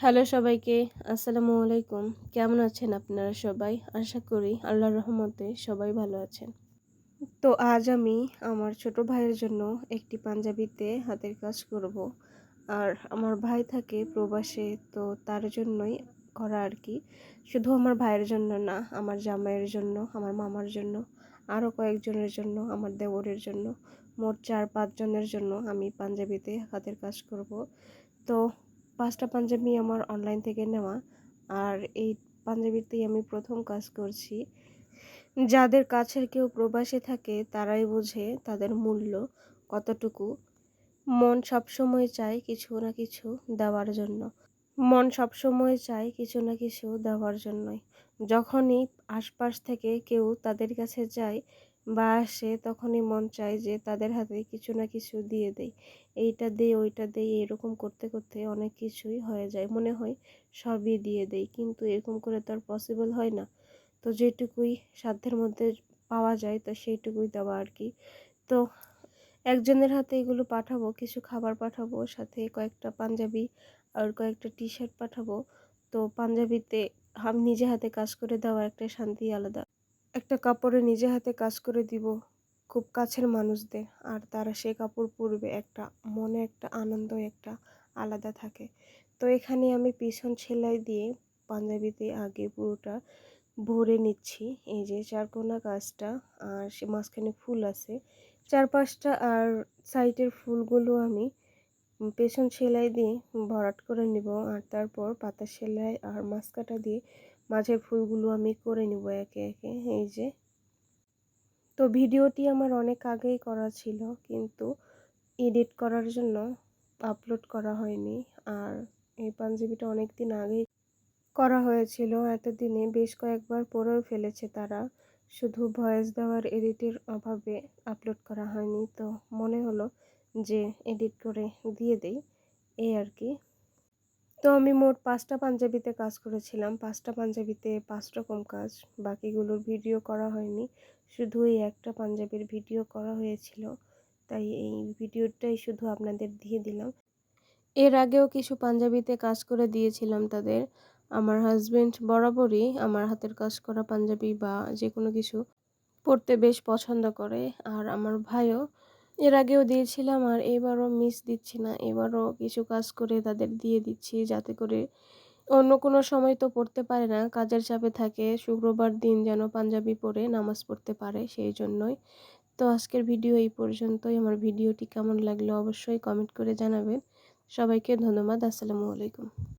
Hello সবাইকে, আসসালামু আলাইকুম। কেমন আছেন আপনারা সবাই? আশা করি আল্লাহর রহমতে সবাই ভালো আছেন। তো আজ আমি আমার ছোট ভাইয়ের জন্য একটি পাঞ্জাবিতে হাতের কাজ করব। আর আমার ভাই থাকে প্রবাসে, তো তার জন্যই করা আর কি। শুধু আমার ভাইয়ের জন্য না, আমার জামাইয়ের জন্য, আমার মামার জন্য, আরও কয়েকজনের জন্য, আমার দেবরের জন্য। মোট চার পাঁচজনের জন্য আমি পাঞ্জাবিতে হাতের কাজ করব। তো পাঁচটা পাঞ্জাবি আমার অনলাইন থেকে নেওয়া। আর এই পাঞ্জাবিতেই আমি প্রথম কাজ করছি। যাদের কাছের কেউ প্রবাসে থাকে, তারাই বোঝে তাদের মূল্য কতটুকু। মন সবসময় চায় কিছু না কিছু দেওয়ার জন্য। মন সবসময় চায় কিছু না কিছু দেওয়ার জন্যই। যখনই আশপাশ থেকে কেউ তাদের কাছে যায় বা আসে তখনই মন চায় যে তাদের হাতে কিছু না কিছু দিয়ে দেয় এইটা দেই, ওইটা দেই, এরকম করতে করতে অনেক কিছুই হয়ে যায়। মনে হয় সবই দিয়ে দেই, কিন্তু এরকম করে তো আর পসিবল হয় না। তো যেটুকুই সাধ্যের মধ্যে পাওয়া যায়, তো সেইটুকুই দেওয়া আর কি। তো একজনের হাতে এগুলো পাঠাবো, কিছু খাবার পাঠাবো, সাথে কয়েকটা পাঞ্জাবি আর কয়েকটা টি শার্ট পাঠাবো। তো পাঞ্জাবিতে নিজে হাতে কাজ করে দেওয়ার একটা শান্তি আলাদা একটা কাপড়ে নিজে হাতে কাজ করে দিব খুব কাছের মানুষদের, আর তারা সে কাপড় পরবে একটা, মনে একটা আনন্দ, একটা আলাদা থাকে। তো এখানে আমি পিছন সেলাই দিয়ে পাঞ্জাবিতে আগে পুরোটা ভরে নিচ্ছি। এই যে চারকোনা কাজটা, আর সে মাঝখানে ফুল আছে। চার পাঁচটা আর সাইডের ফুলগুলো আমি পেছন সেলাই দিয়ে ভরাট করে নিব আর তারপর পাতা সেলাই আর মাস্কাটা দিয়ে মাঝের ফুলগুলো আমি করে নিব একে একে, এই যে। তো ভিডিওটি আমার অনেক আগেই করা ছিল, কিন্তু এডিট করার জন্য আপলোড করা হয়নি। আর এই পাঞ্জাবিটা অনেক দিন আগেই করা হয়েছিল, এতদিনে বেশ কয়েকবার পরেও ফেলেছে তারা। শুধু ভয়েস দেওয়ার এডিটের অভাবে আপলোড করা হয়নি, তো মনে হলো যে এডিট করে দিয়ে দেই এই আর কি। তো আমি মোট পাঁচটা পাঞ্জাবিতে কাজ করেছিলাম। পাঁচটা পাঞ্জাবিতে পাঁচ রকম কাজ, বাকিগুলোর ভিডিও করা হয়নি। শুধু এই একটা পাঞ্জাবির ভিডিও করা হয়েছিল, তাই এই ভিডিওটাই শুধু আপনাদের দিয়ে দিলাম। এর আগেও কিছু পাঞ্জাবিতে কাজ করে দিয়েছিলাম তাদের। আমার হাজব্যান্ড বরাবরই আমার হাতের কাজ করা পাঞ্জাবি বা যে কোনো কিছু পরতে বেশ পছন্দ করে। আর আমার ভাইও এর আগেও দিয়েছিলাম আর এবারও মিস দিচ্ছি না। এবারও কিছু কাজ করে তাদের দিয়ে দিচ্ছি যাতে করে অন্য কোনো সময় তো পড়তে পারে না। কাজের চাপে থাকে, শুক্রবার দিন যেন পাঞ্জাবি পরে নামাজ পড়তে পারে সেই জন্যই। তো আজকের ভিডিও এই পর্যন্তই। আমার ভিডিওটি কেমন লাগল অবশ্যই কমেন্ট করে জানাবেন। সবাইকে ধন্যবাদ। আসসালামু আলাইকুম।